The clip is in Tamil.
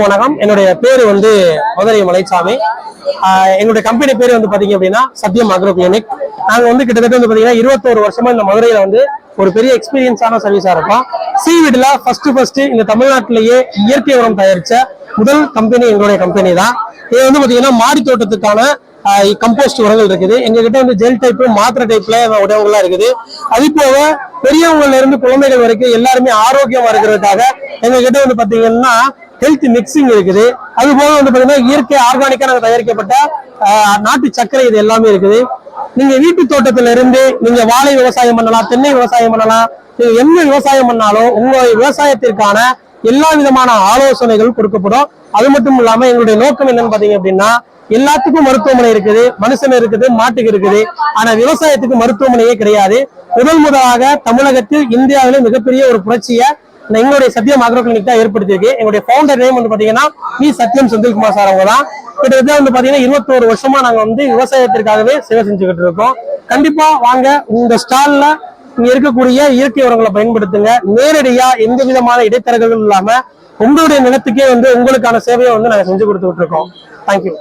வணக்கம் என்னுடைய பேரு வந்து மதுரை மலைச்சாமி. எங்களுடைய கம்பெனி பேரு வந்து பாத்தீங்க அப்படின்னா சத்யம் அக்ரோ கிளினிக் நாங்க வந்து கிட்டத்தட்ட வந்து பாத்தீங்கன்னா இருபத்தோரு வருஷமா இந்த மதுரையில வந்து ஒரு பெரிய எக்ஸ்பீரியன்ஸான சர்வீஸா இருக்கும். சீவிட்ல ஃபர்ஸ்ட் ஃபர்ஸ்ட் இந்த தமிழ்நாட்டிலேயே இயற்கை உரம் தயாரிச்ச முதல் கம்பெனி எங்களுடைய கம்பெனி தான். இது வந்து பாத்தீங்கன்னா மாடி தோட்டத்துக்கான கம்போஸ்ட் உரங்கள் இருக்குது. எங்ககிட்ட வந்து ஜெல் டைப்பு மாத்திரை டைப்ல உணவுகள்லாம் இருக்குது. அது போக பெரியவங்கல இருந்து குழந்தைகள் வரைக்கும் எல்லாருமே ஆரோக்கியமா இருக்கிறதுக்காக எங்ககிட்ட வந்து பாத்தீங்கன்னா ஹெல்த் மிக்சிங் இருக்குது. அது போக வந்து பாத்தீங்கன்னா இயற்கை ஆர்கானிக்கா நாங்கள் தயாரிக்கப்பட்ட நாட்டு சர்க்கரை இது எல்லாமே இருக்குது. நீங்க வீட்டு தோட்டத்துல இருந்து நீங்க வாழை விவசாயம் பண்ணலாம் தென்னை விவசாயம் பண்ணலாம் நீங்க என்ன விவசாயம் பண்ணாலும் உங்க விவசாயத்திற்கான எல்லா விதமான ஆலோசனைகள் கொடுக்கப்படும். அது மட்டும் இல்லாம எங்களுடைய நோக்கம் என்னன்னு பாத்தீங்க அப்படின்னா எல்லாத்துக்கும் மருத்துவமனை இருக்குது மனுஷன் இருக்குது மாட்டுக்கு இருக்குது. ஆனா விவசாயத்துக்கு மருத்துவமனையே கிடையாது. முதல் முதலாக தமிழகத்தில் இந்தியாவில மிகப்பெரிய ஒரு புரட்சியை எங்களுடைய சத்தியம் அக்ரோ கிளினிக் தான் ஏற்படுத்தியிருக்கு. எங்களுடைய ஃபவுண்டர் நேம் வந்து பாத்தீங்கன்னா வி சத்யம் செந்தில்குமார் சார் அவங்க தான். கிட்டத்தட்ட வந்து பாத்தீங்கன்னா இருபத்தோரு வருஷமா நாங்க வந்து விவசாயத்திற்காகவே சேவை செஞ்சுக்கிட்டு இருக்கோம். கண்டிப்பா வாங்க உங்க ஸ்டால்ல இங்க இருக்கக்கூடிய இயற்கை உரங்களை பயன்படுத்துங்க. நேரடியா எந்த விதமான இடைத்தரகர்கள் இல்லாம உங்களுடைய நிலத்துக்கே வந்து உங்களுக்கான சேவையை வந்து நாங்க செஞ்சு கொடுத்துட்டு இருக்கோம். தேங்க்யூ